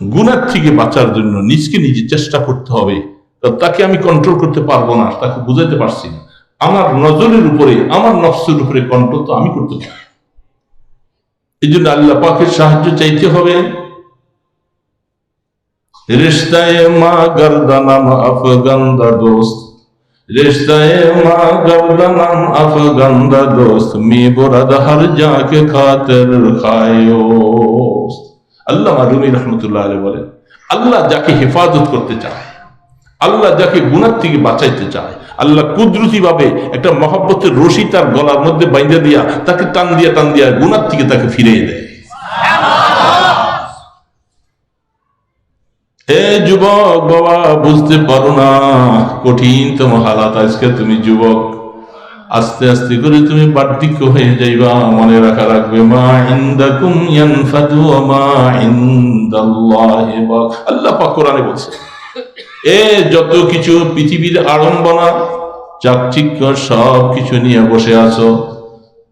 গুণার থেকে বাঁচার জন্য নিজকে নিজে চেষ্টা করতে হবে। তাকে আমি কন্ট্রোল করতে পারব না, তাকে বুঝাতে পারছি না। আমার নজরের উপরে, আমার নফসের উপরে কন্ট্রোল তো আমি করতে পারি এই জন্য আল্লাহ পাখের সাহায্য চাইতে হবে। রিশ্তায় মা গর্দানাম আফগান্দা দোস্ত। রিশ্তায় মা গর্দানাম আফগান্দা দোস্ত। মি বোরাদ হর যাকে খাতের খায়ো। আল্লাহ মাদুনী রহমতুল্লাহ আলী বলেন, আল্লাহ যাকে হেফাজত করতে চায়, আল্লাহ যাকে গুণার থেকে বাঁচাইতে চায়, আল্লাহ কুদরতি ভাবে একটা মহব্বতের রশি তার গলার মধ্যে বাইন্ধে দিয়া তাকে টান দিয়া টান দিয়া গুণার থেকে তাকে ফিরিয়ে দেয়। এ যুবক বাবা, বুঝতে পারো না, কঠিন তোমার হালাত আজকে তুমি যুবক। আস্তে আস্তে করে তুমি বার্ধিক্য হয়ে যাইবা, মনে রাখা রাখবে, মা ইন্দাকুম ইয়ানফাদু মা ইনদাল্লাহি আল্লাহ পাক কোরআনে বলছে, এ যত কিছু পৃথিবীর আড়ম্বনা চাকচিক্য সব কিছু নিয়ে বসে আছো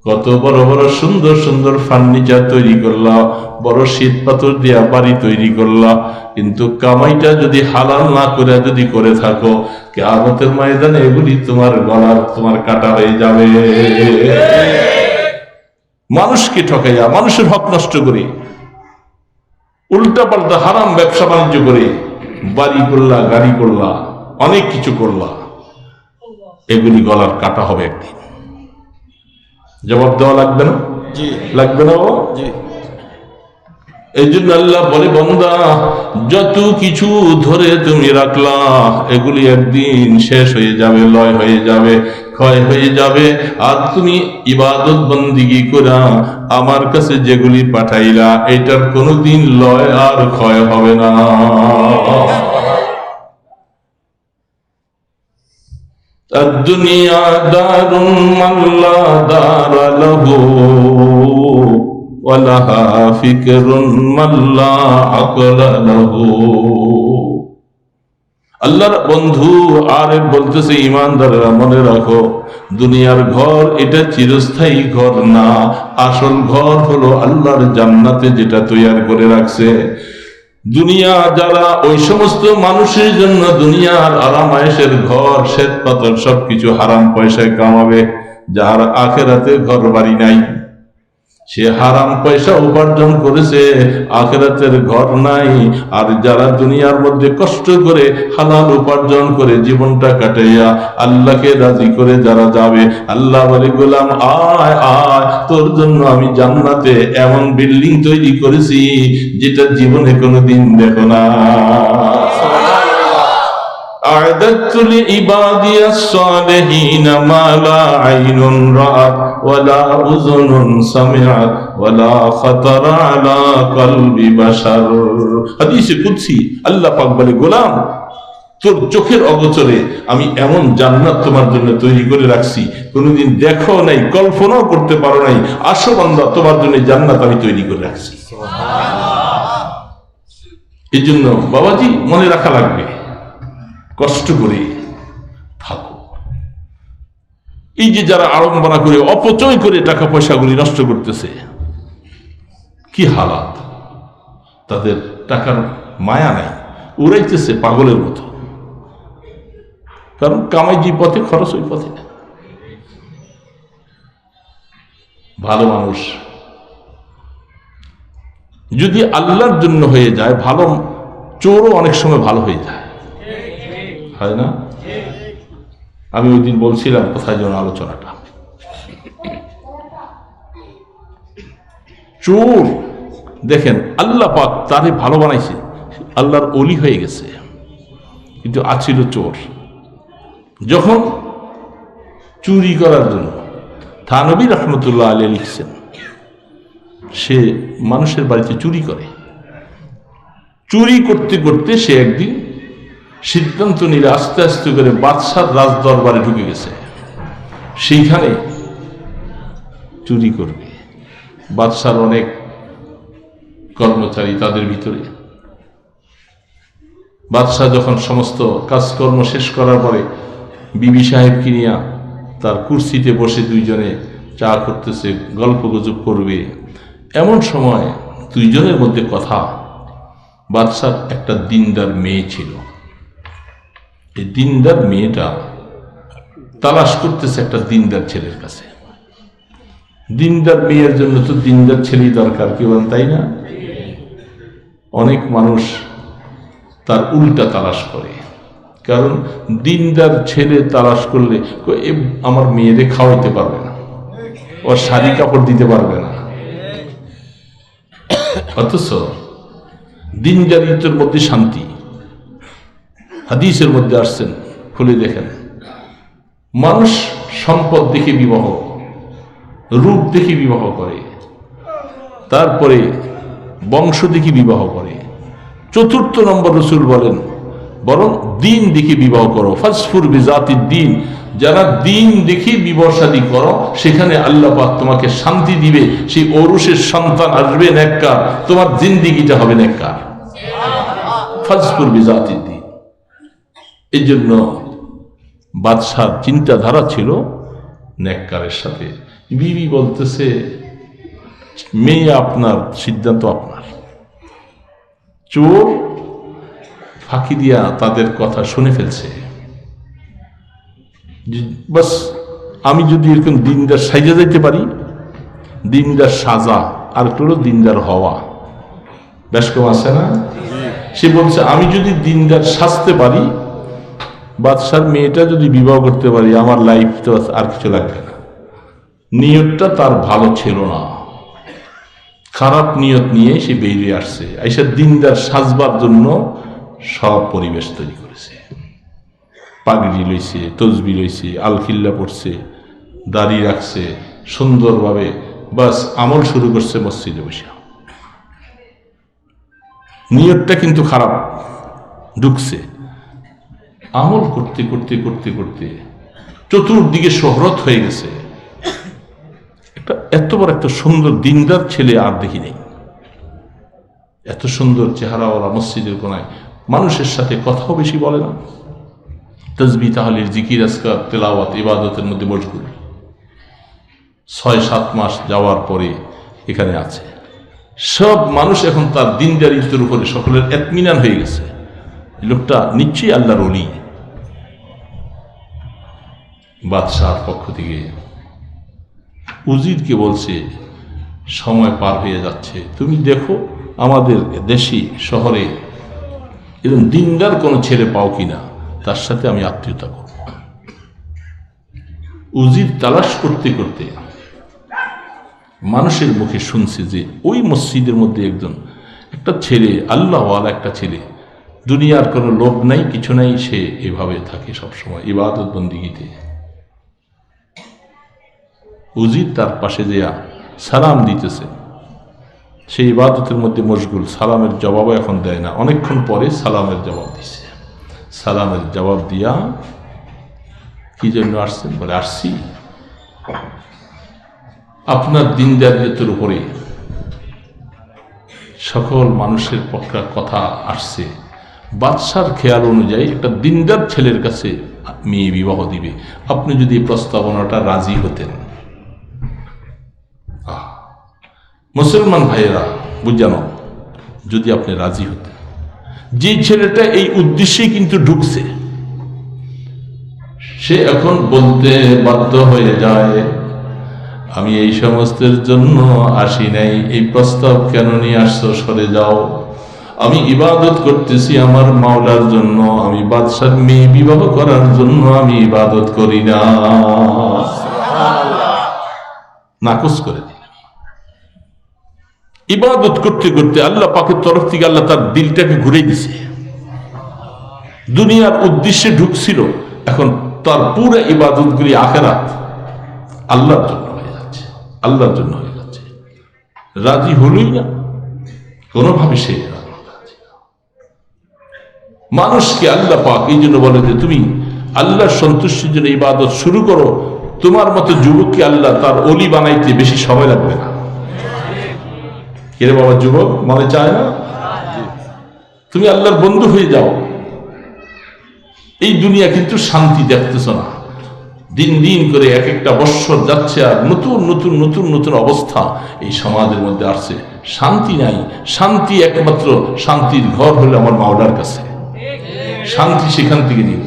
কত বড় বড় সুন্দর সুন্দর ফার্নিচার তৈরি করলা, বড় শীত পাথর দিয়া বাড়ি তৈরি করলা। কিন্তু কামাইটা যদি হালাল না করে যদি করে থাকো, কেয়ামতের ময়দানে এগুলি তোমার গলার, তোমার কাটা হয়ে যাবে। মানুষকে ঠকাইয়া, মানুষের হক নষ্ট করে উল্টা পাল্টা হারাম ব্যবসা বাণিজ্য করে, বাড়ি করলা, গাড়ি করলা, অনেক কিছু করলা। এগুলি গলার কাটা হবে একদিন। জবাব দেওয়া লাগবে না? লাগবে না ও? এই জন্য আল্লাহ বলে বন্দা যত কিছু ধরে তুমি রাখলা এগুলি একদিন শেষ হয়ে যাবে লয় হয়ে যাবে ক্ষয় হয়ে যাবে। আর তুমি ইবাদত বন্দিগি করা আমার কাছে যেগুলি পাঠাইলা এটার কোনোদিন লয় আর ক্ষয় হবে না। الدنيا دار من لا دار له ولها فكر من لا عقل له আল্লাহর বন্ধু আর বলতেছে ইমানদারেরা মনে রাখো দুনিয়ার ঘর এটা চিরস্থায়ী ঘর না আসল ঘর হলো আল্লাহর জান্নাতে যেটা তৈয়ার করে রাখছে দুনিয়া যারা ওই সমস্ত মানুষের জন্য দুনিয়ার আরামায়েশের ঘর শ্বেত পাথর সবকিছু হারাম পয়সায় কামাবে যার আখেরাতে ঘর বাড়ি নাই। সে হারাম পয়সা উপার্জন করেছে, আখেরাতের ঘর নাই, আর যারা দুনিয়ার মধ্যে কষ্ট করে হালাল উপার্জন করে জীবনটা কাটাইয়া আল্লাহকে রাজি করে যারা যাবে, আল্লাহ বলে, গোলাম, আয় আয়, তোর জন্য আমি জান্নাতে এমন বিল্ডিং তৈরি করেছি, যেটা জীবনে কোনোদিন দেখো না। أعددت لعبادي الصالحين ما لا عين رأت ولا أذن سمعت ولا خطر على قلب بشر হাদিসে কুদসি আল্লাহ পাক বলে গোলাম তোর চোখের অগোচরে আমি এমন জান্নাত তোমার জন্য তৈরি করে রাখছি কোনোদিন দেখো নাই কল্পনাও করতে পারো নাই আসো বান্দা তোমার জন্য জান্নাত আমি তৈরি করে রাখছি এই জন্য বাবাজি মনে রাখা লাগবে কষ্ট করে থাকো। এই যে যারা আড়ম্বনা করে অপচয় করে টাকা পয়সাগুলি নষ্ট করতেছে, কি হালাত? তাদের টাকার মায়া নাই, উড়াইতেছে পাগলের মতো। কারণ কামাই যে পথে, খরচ ওই পথে। ভালো মানুষ যদি আল্লাহর জন্য হয়ে যায়, ভালো চোরও অনেক সময় ভালো হয়ে যায়। হয় না? আমি ওই দিন বলছিলাম, কোথায় যেন আলোচনাটা? চোর দেখেন, আল্লাহ পাক তারে ভালো বানাইছে। আল্লাহর অলি হয়ে গেছে। কিন্তু আছিল চোর। যখন চুরি করার জন্য থানবী রহমতুল্লাহ আলী লিখছেন, সে মানুষের বাড়িতে চুরি করে। চুরি করতে করতে সে একদিন সিদ্ধান্ত নিলে আস্তে আস্তে করে বাদশার রাজ দরবারে ঢুকে গেছে। সেইখানে চুরি করবে। বাদশার অনেক কর্মচারী তাদের ভিতরে। বাদশাহ যখন সমস্ত কাজকর্ম শেষ করার পরে বিবি সাহেব কিনিয়া তার কুর্সিতে বসে দুইজনে চা করতেছে, গল্প গুজব করবে। এমন সময় দুইজনের মধ্যে কথা। বাদশার একটা দিনদার মেয়ে ছিল। এই দিনদার মেয়েটা তালাশ করতেছে একটা দিনদার ছেলের কাছে। দিনদার মেয়ের জন্য তো দিনদার ছেলেই দরকার কি বলেন তাই না? অনেক মানুষ তার উল্টা তালাশ করে। কারণ দিনদার ছেলে তালাশ করলে আমার মেয়েরে খাওয়াইতে পারবে না। ওর শাড়ি কাপড় দিতে পারবে না। অথচ দিনদারিত্বের মধ্যে শান্তি। হাদিসের মধ্যে আসছেন খুলে দেখেন। মানুষ সম্পদ দেখে বিবাহ রূপ দেখে বিবাহ করে তারপরে বংশ দেখে বিবাহ করে। চতুর্থ নম্বর রসুল বলেন বরং দিন দেখে বিবাহ করো। ফাসফুর বিজাতির দিন যারা দিন দেখে বিবাহ শাদী করো সেখানে আল্লাহ পাক তোমাকে শান্তি দিবে। সেই ঔরসের সন্তান আসবে নেককার তোমার জিন্দিগিটা হবে নেককার। ফাসফুর বিজাতির এই জন্য বাদশার চিন্তাধারা ছিল নেককারের সাথে। বিবি বলতেছে মেয়ে আপনার সিদ্ধান্ত আপনার। চোর ফাঁকি দিয়া তাদের কথা শুনে ফেলছে। বাস আমি যদি এরকম দিনদার সাইজা যাইতে পারি দিনদার সাজা আর একটু হলো দিনদার হওয়া। বেশ কম আছে না? সে বলছে আমি যদি দিনদার সাজতে পারি বাদশার মেয়েটা যদি বিবাহ করতে পারি, আমার লাইফ তো আর কিছু লাগবে না। নিয়তটা তার ভালো ছিল না। খারাপ নিয়ত নিয়ে সে বেরিয়ে আসছে। এসে দিনদার সাজবার জন্য সব পরিবেশ তৈরি করেছে। পাগড়ি লইছে, তসবি লইছে, আলখিল্লা পড়ছে দাড়ি রাখছে, সুন্দরভাবে বাস আমল শুরু করছে মসজিদে বসে নিয়তটা কিন্তু খারাপ, ঢুকছে। আমল করতে করতে করতে করতে চতুর্দিকে শহরত হয়ে গেছে। একটা এত বড় একটা সুন্দর দিনদার ছেলে আর দেখি নেই। এত সুন্দর চেহারাওয়ালা মসজিদের কোনায় মানুষের সাথে কথাও বেশি বলে না। তসবি তাহলে জিকির আসকার তেলাওয়াত, ইবাদতের মধ্যে মশগুল ছয় সাত মাস যাওয়ার পরে এখানে আছে। সব মানুষ এখন তার দিনদারিত্বের উপরে সকলের এতমিনান হয়ে গেছে। লোকটা নিশ্চয়ই আল্লাহর অলি বাদশাহর পক্ষ থেকে। উজিরকে বলছে? সময় পার হয়ে যাচ্ছে। তুমি দেখো, আমাদের দেশি, শহরে এরকম দিনদার কোনো ছেলে পাও কিনা, তার সাথে আমি আত্মীয়তা করব। উজির তালাশ করতে করতে মানুষের মুখে শুনছে যে ওই মসজিদের মধ্যে একজন, একটা ছেলে, আল্লাহওয়ালা একটা ছেলে, দুনিয়ার কোনো লোভ নাই, কিছু নাই, সে এভাবে থাকে সবসময়, ইবাদত বন্দিগিতে। উজির তার পাশে যেয়া সালাম দিতেছে। সেই ইবাদতের মধ্যে মশগুল, সালামের জবাবও এখন দেয় না। অনেকক্ষণ পরে সালামের জবাব দিছে। সালামের জবাব দিয়া কি জন্য আসছেন? বলে, আসছি। আপনার দিন দিনদারিয়তের উপরে সকল মানুষের পক্ষে কথা আসছে। বাদশার খেয়াল অনুযায়ী একটা দিনদার ছেলের কাছে মেয়ে বিবাহ দিবে। আপনি যদি প্রস্তাবনাটা রাজি হতেন আহ, মুসলমান ভাইয়েরা বুঝানো যদি আপনি রাজি হতেন। যে ছেলেটা এই উদ্দেশ্যেই কিন্তু ঢুকছে সে এখন বলতে বাধ্য হয়ে যায় আমি এই সমস্তের জন্য আসি নাই এই প্রস্তাব কেন নিয়ে আসছো সরে যাও। আমি ইবাদত করতেছি আমার মাওলার জন্য আমি বাদশার মেয়ে বিবাহ করার জন্য আমি ইবাদত করি না। নাকচ করে ইবাদত করতে করতে আল্লাহ পাকের তরফ থেকে আল্লাহ তার দিলটাকে ঘুরে দিছে। দুনিয়ার উদ্দেশ্যে ঢুকছিল, এখন তার পুরো ইবাদতগুলি আখেরাত আল্লাহর জন্য হয়ে যাচ্ছে, আল্লাহর জন্য হয়ে যাচ্ছে। রাজি হলই না, কোনোভাবে সে মানুষকে আল্লাহ পাক এই জন্য বলে যে, তুমি আল্লাহর সন্তুষ্টির জন্য ইবাদত শুরু করো, তোমার মতো যুবককে আল্লাহ তার অলি বানাইতে বেশি সময় লাগবে না। কে রে বাবা যুবক? মনে চায় না? তুমি আল্লাহর বন্ধু হয়ে যাও। এই দুনিয়া কিন্তু শান্তি দেখতেছ না। দিন দিন করে এক একটা বৎসর যাচ্ছে আর নতুন নতুন নতুন নতুন অবস্থা এই সমাজের মধ্যে আসছে। শান্তি নাই। শান্তি একমাত্র শান্তির ঘর হলো আমার মাওলার কাছে। শান্তি সেখান থেকে নিব।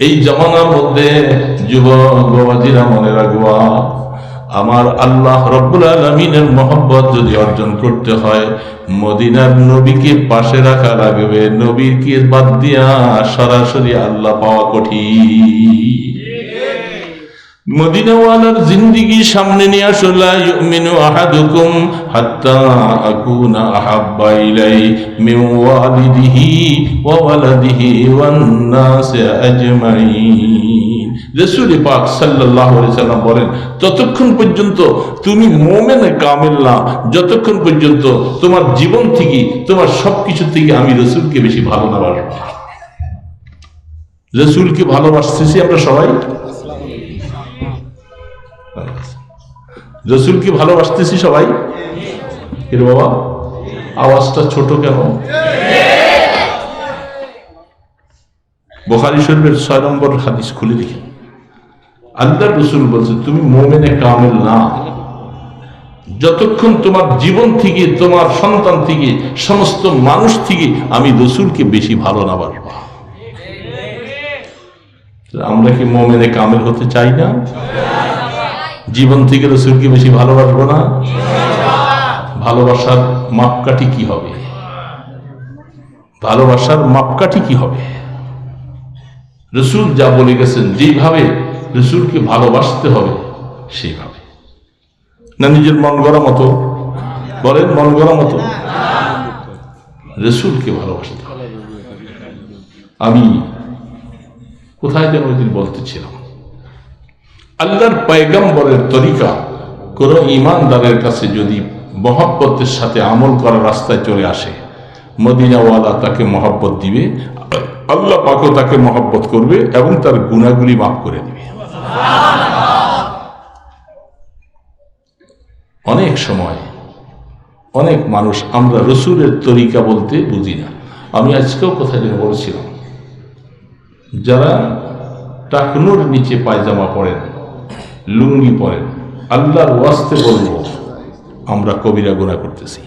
এই জমানার মধ্যে যুবক বাবাজিরা মনে রাখবা আমার আল্লাহ রব্বুল আলমিনের মহব্বত যদি অর্জন করতে হয়, মদিনার নবীকে পাশে রাখা লাগবে, নবীকে বাদ দিয়া সরাসরি আল্লাহ পাওয়া কঠিন। মদিনাওয়ালার জিন্দিগি সামনে নিয়ে আসলা ইউমিনু আহাদুকুম হাত্তা আকুনা আহাব্বা ইলাই মিন ওয়ালিদিহি ওয়া ওয়ালাদিহি ওয়ান নাস আজমাইন। রাসূল পাক সাল্লাল্লাহু সাল্লাম বলেন, ততক্ষণ পর্যন্ত তুমি মুমিনে, কামিল না। যতক্ষণ পর্যন্ত তোমার জীবন থেকে, তোমার সবকিছু থেকে আমি রাসূলকে বেশি ভালো না বাসবো রাসূলকে ভালোবাসতেছি আমরা সবাই? রসুলকে ভালোবাসতেছি সবাই? এর বাবা, আওয়াজটা ছোট কেন? বোখারি শরীফের ছয় নম্বর হাদিস খুলে দেখি। আল্লাহ রসুল বলছে, তুমি মোমেনে কামেল না। যতক্ষণ তোমার জীবন থেকে, তোমার সন্তান থেকে, সমস্ত মানুষ থেকে আমি রসুলকে বেশি ভালো না বাসবা। আমরা কি মোমেনে কামেল হতে চাই না? জীবন থেকে রসুলকে বেশি ভালোবাসবো না? ভালোবাসার মাপকাঠি কি হবে? ভালোবাসার মাপকাঠি কি হবে? রসুল যা বলে গেছেন যেভাবে রসুলকে ভালোবাসতে হবে, সেইভাবে। না, নিজের মন গড়া মতো। বলেন, মন গড়া মতো। রসুলকে ভালোবাসতে হবে। আমি কোথায় যেন ওই দিন বলতেছিলাম, আল্লাহর পয়গম্বরের তরিকা কোন ইমানদারের কাছে যদি মহব্বতের সাথে আমল করার রাস্তায় চলে আসে, মদিনাওয়ালা তাকে মহব্বত দিবে, আল্লাহ পাকও তাকে মহব্বত করবে এবং তার গুণাগুলি মাফ করে দিবে। অনেক সময় অনেক মানুষ আমরা রসুলের তরিকা বলতে বুঝি না। আমি আজকেও কোথায় যেন বলেছিলাম, যারা টাকনুর নিচে পায়জামা পরেন, লুঙ্গি পরেন, আল্লাহর ওয়াস্তে বলব, আমরা কবিরা গুণা করতেছি।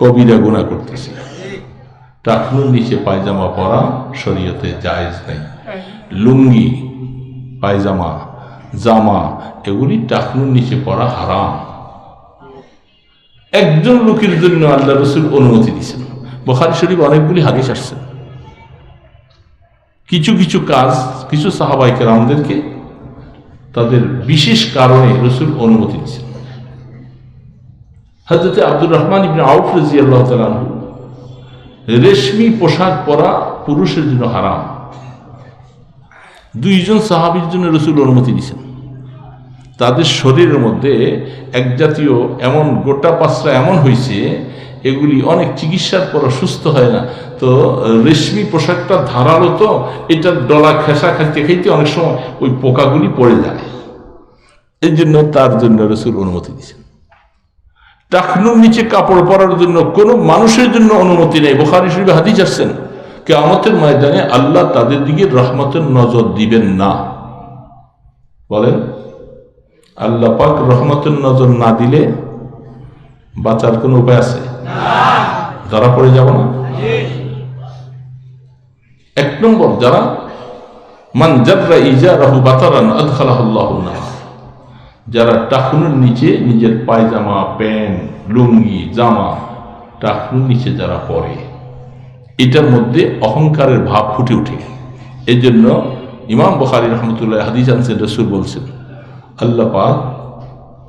কবিরা গুণা করতেছি। টাকনুর নিচে পায়জামা পরা শরীয়তে জায়েজ নেই। লুঙ্গি পায়জামা জামা এগুলি টাকনুর নিচে পরা হারাম। একজন লোকের জন্য আল্লাহ রসুল অনুমতি দিয়েছেন। বখারি শরীফ অনেকগুলি হাদিস আসছেন কিছু কিছু কাজ কিছু সাহাবাইকে আমাদেরকে তাদের বিশেষ কারণে রসুল অনুমতি দিচ্ছেন হাজরতে আব্দুর রহমান ইবনে আউফ রাজি আল্লাহ তালানহু রেশমি পোশাক পরা পুরুষের জন্য হারাম। দুইজন সাহাবির জন্য রসুল অনুমতি দিয়েছেন। তাদের শরীরের মধ্যে এক জাতীয় এমন গোটা পাঁচটা এমন হয়েছে, এগুলি অনেক চিকিৎসার পর সুস্থ হয় না। তো রেশমি পোশাকটা ধারালো তো এটা ডলা খেসা খাইতে খাইতে অনেক সময় ওই পোকাগুলি পড়ে যায়। এই জন্য তার জন্য রসুল অনুমতি দিয়েছেন। টাকনুর নিচে কাপড় পরার জন্য কোনো মানুষের জন্য অনুমতি নেই। বোখারি শরীফে হাদিস আসছেন কেয়ামতের ময়দানে আল্লাহ তাদের দিকে রহমতের নজর দিবেন না। বলেন, আল্লাহ পাক রহমতের নজর না দিলে বাঁচার কোনো উপায় আছে? ধরা পড়ে যাব না? এক নম্বর, যারা, মান জাররা ইজা রাহু বাতারান না যারা টাকুনের নিচে নিজের পায়জামা, প্যান্ট, লুঙ্গি, জামা, টাকুনের নিচে যারা পরে, এটার মধ্যে অহংকারের ভাব ফুটে উঠে এই জন্য ইমাম বখারি রহমতুল্লাহ হাদিস আনসেন রসুল বলছেন, আল্লাহ পাক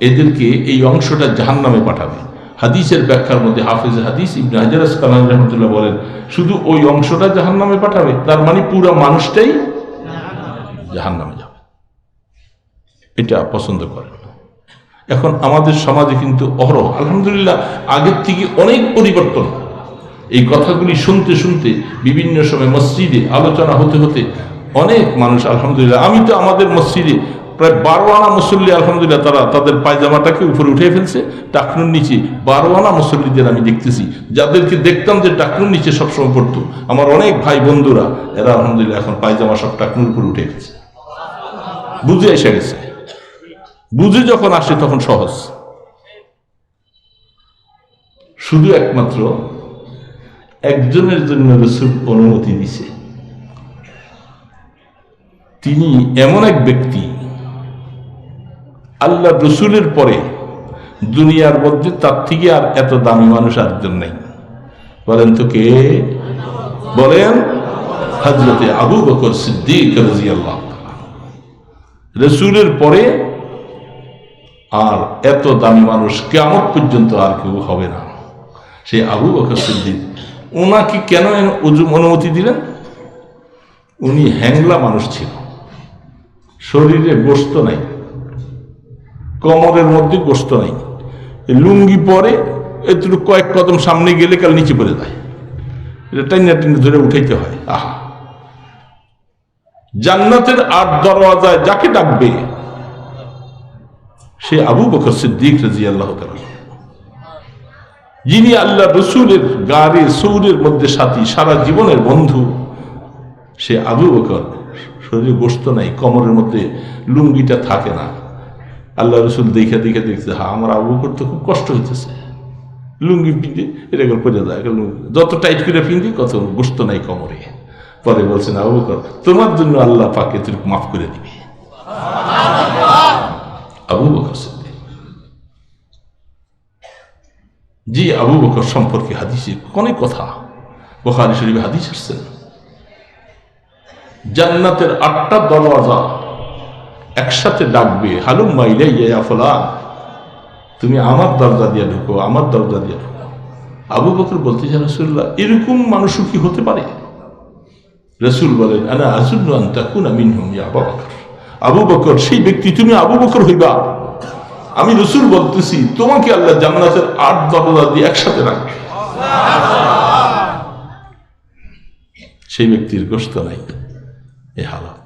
এদেরকে এই অংশটা জাহান নামে পাঠাবে। হাদিসের ব্যাখ্যার মধ্যে হাফিজ হাদিস ইবনে হাজার কালাম রহমতুল্লাহ বলেন, শুধু ওই অংশটা জাহান নামে পাঠাবে, তার মানে পুরো মানুষটাই জাহান নামে এটা পছন্দ করেন এখন আমাদের সমাজে কিন্তু অহরহ। আলহামদুলিল্লাহ, আগের থেকে অনেক পরিবর্তন। এই কথাগুলি শুনতে শুনতে বিভিন্ন সময় মসজিদে আলোচনা হতে হতে অনেক মানুষ, আলহামদুলিল্লাহ, আমি তো আমাদের মসজিদে প্রায় বারো আনা মুসল্লি, আলহামদুলিল্লাহ, তারা তাদের পায়জামাটাকে উপরে উঠে ফেলছে, টাকনুর নিচে বারো আনা মুসল্লিদের আমি দেখতেছি। যাদেরকে দেখতাম যে টাকনুর নিচে সবসময় পড়তো। আমার অনেক ভাই বন্ধুরা, এরা আলহামদুলিল্লাহ এখন পায়জামা সব টাকনুর উপরে উঠে গেছে বুঝে এসে গেছে। বুঝে যখন আসে তখন সহজ। শুধু একমাত্র একজনের জন্য রসুল অনুমতি দিছে। তিনি এমন এক ব্যক্তি, আল্লাহ রসুলের পরে দুনিয়ার মধ্যে তার থেকে আর এত দামি মানুষ আরেকজন নাই। বলেন তো কে? বলেন হজরতে আবু বকর সিদ্দিক রসুলের পরে আর এত দামি মানুষ কেমন পর্যন্ত আর কেউ হবে না। সে আবু বকর সিদ্দিক ওনাকে কেন অনুমতি দিলেন? উনি হ্যাংলা মানুষ ছিল। শরীরে গোস্ত নাই, কমরের মধ্যে গোস্ত নাই। লুঙ্গি পরে একটু কয়েক কদম সামনে গেলে কাল নিচে পড়ে যায়। এটা টেনে ধরে উঠাইতে হয়। আহা। জান্নাতের আট দরওয়াজায় যাকে ডাকবে সে আবু বকর সিদ্দিক রাজি আল্লাহ যিনি আল্লাহ রসুলের গাড়ে সৌরের মধ্যে সাথী, সারা জীবনের বন্ধু, সে আবু বকর শরীরে গোস্ত নাই, কমরের মধ্যে লুঙ্গিটা থাকে না। আল্লাহ রসুল দেখে দেখে দেখছে হা আমার আবু বকর তো খুব কষ্ট হইতেছে। লুঙ্গি পিঁধে, এটা করে যত টাইট করে পিঁধি কত গোস্ত নাই কমরে। পরে বলছেন, আবু বকর, তোমার জন্য আল্লাহ পাকে তুই মাফ করে দিবি। আবু বকর সিদ্দিক। জি আবু বকর সম্পর্কে হাদিসে অনেক কথা। বখারি শরীফে হাদিস আসছেন জান্নাতের আটটা দরওয়াজা একসাথে ডাকবে হালুম মাইলে ফলান। তুমি আমার দরজা দিয়ে ঢুকো, আমার দরজা দিয়ে ঢুকো। আবু বকর বলতে চান রসুল্লাহ এরকম মানুষও কি হতে পারে? রসুল বলেন, আনা আজুল্লু আন্তাকুন আমিন হুম আবু বকর, সেই ব্যক্তি, তুমি আবু বকর হইবা। আমি রসুল বলতেছি, তোমাকে আল্লাহ জান্নাতের আট দরজা দিয়ে একসাথে রাখবে। সেই ব্যক্তির গোস্ত নাই, এ হালাত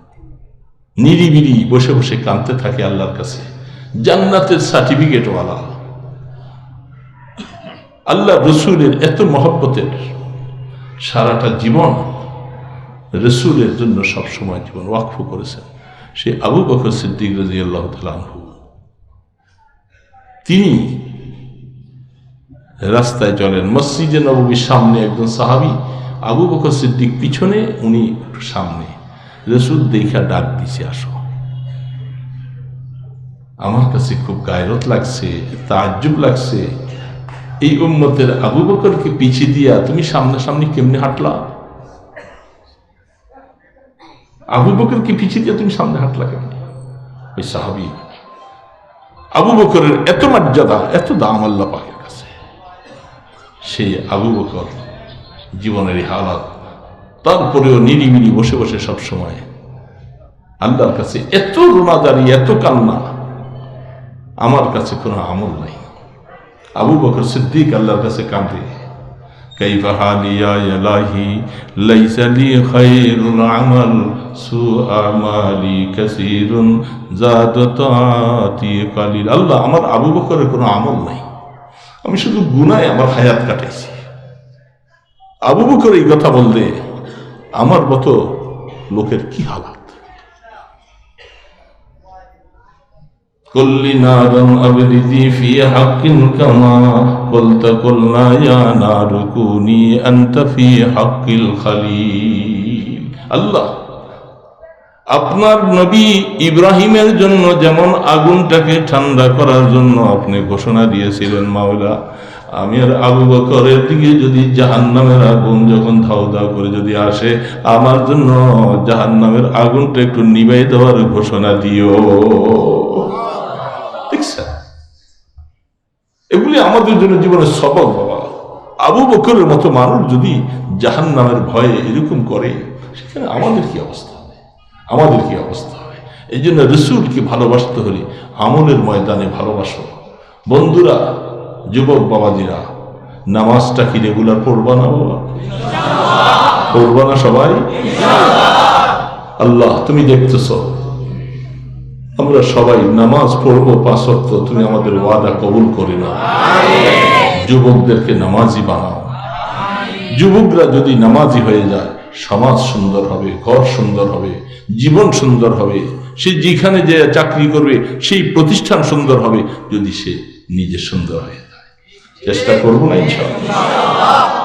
নিরিবিরি বসে বসে কাঁদতে থাকে আল্লাহর কাছে। জান্নাতের সার্টিফিকেট ওয়ালা। আল্লাহ রসুলের এত মহব্বতের সারাটা জীবন রসুলের জন্য সব সময় জীবন ওয়াকফ করেছেন। সে আবু বকর সিদ্দিক রাজি আল্লাহ তালু তিনি রাস্তায় চলেন, মসজিদে নবীর সামনে একজন সাহাবি, আবু বকর সিদ্দিক পিছনে, উনি সামনে। রসুল দেখা ডাক দিছে, আসো। আমার কাছে খুব গায়রত লাগছে, তাজ্জুব লাগছে। এই উম্মতের আবু বকরকে পিছিয়ে দিয়া তুমি সামনাসামনি কেমনে হাঁটলা? আবু বকরকে পিছিয়ে দিয়া তুমি সামনে হাঁটলা কেমনে ওই সাহাবি, আবু বকরের এত মর্যাদা, এত দাম আল্লাহ পাকের কাছে। সেই আবু বকর জীবনের হালাত, তারপরেও নিরিবিরি বসে বসে সব সময় আল্লাহর কাছে এত রোনাদারি এত কান্না, আমার কাছে কোনো আমল নাই। আবু বকর সিদ্দিক আল্লাহর কাছে কাঁদে। كيف حالي يا إلهي ليس لي خير العمل سوء أعمالي كثير زاد طاعتي قليل আল্লাহ আমার আবু বকরের কোনো আমল নাই আমি শুধু গুনায় আমার হায়াত কাটাইছি আবু বকর এই কথা বললে আমার মতো লোকের কি হালাত كل نارا أبردي في حق كما قلت قلنا يا نار كوني أنت في حق الخليل الله আপনার নবী ইব্রাহিমের জন্য যেমন আগুনটাকে ঠান্ডা করার জন্য আপনি ঘোষণা দিয়েছিলেন মাওলা আমি আর আবু বকরের দিকে যদি জাহান্নামের আগুন যখন ধাও ধাও করে যদি আসে আমার জন্য জাহান্নামের আগুনটা একটু নিবাই দেওয়ার ঘোষণা দিও দেখছেন এগুলি আমাদের জন্য জীবনের সবক বাবা আবু বকরের মতো মানুষ যদি জাহান নামের ভয়ে এরকম করে, সেখানে আমাদের কি অবস্থা হবে? আমাদের কি অবস্থা হবে? এই জন্য রসুলকে ভালোবাসতে হলে আমলের ময়দানে ভালোবাসো। বন্ধুরা, যুবক বাবাজিরা, নামাজটা কি রেগুলার পড়বা না বাবা? পড়বা না সবাই? আল্লাহ, তুমি দেখতেছো। আমরা সবাই নামাজ পড়ব পাঁচত্ব তুমি আমাদের ওয়াদা কবুল করে না যুবকদেরকে নামাজি বানাও। যুবকরা যদি নামাজি হয়ে যায়, সমাজ সুন্দর হবে, ঘর সুন্দর হবে, জীবন সুন্দর হবে। সে যেখানে যে চাকরি করবে, সেই প্রতিষ্ঠান সুন্দর হবে। যদি সে নিজে সুন্দর হয়ে যায়। চেষ্টা করব না, ইনশাআল্লাহ।